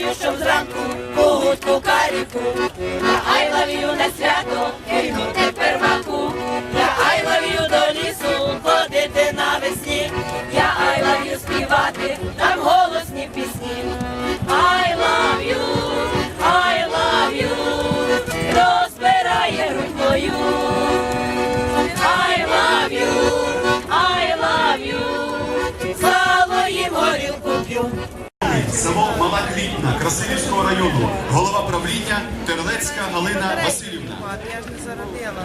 you, щоб зранку погудку каріку. Я I на свято, кинути перваку. Я I love до лісу, ходити навесні. Я I співати, там голосні пісні. I love you, I love you, розбирає грудь мою. I love you, I love горілку п'ю. Мала Квітна Красилівського району, голова правління Терлецька Галина Васильівна. Я ж не зародила.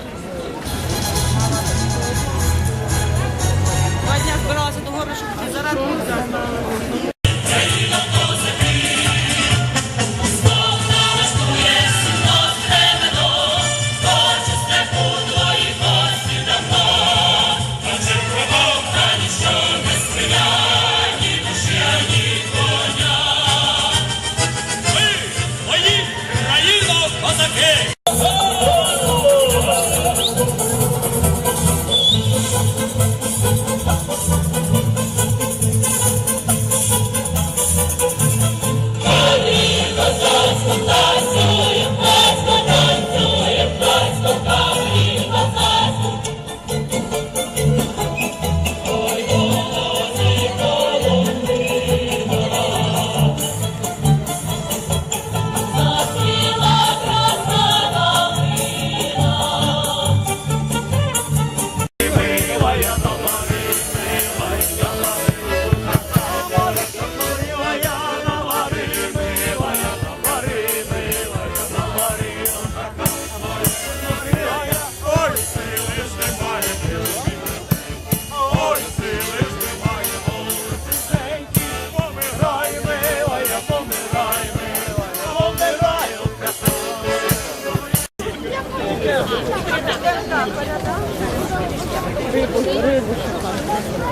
보시고 가는 거예요.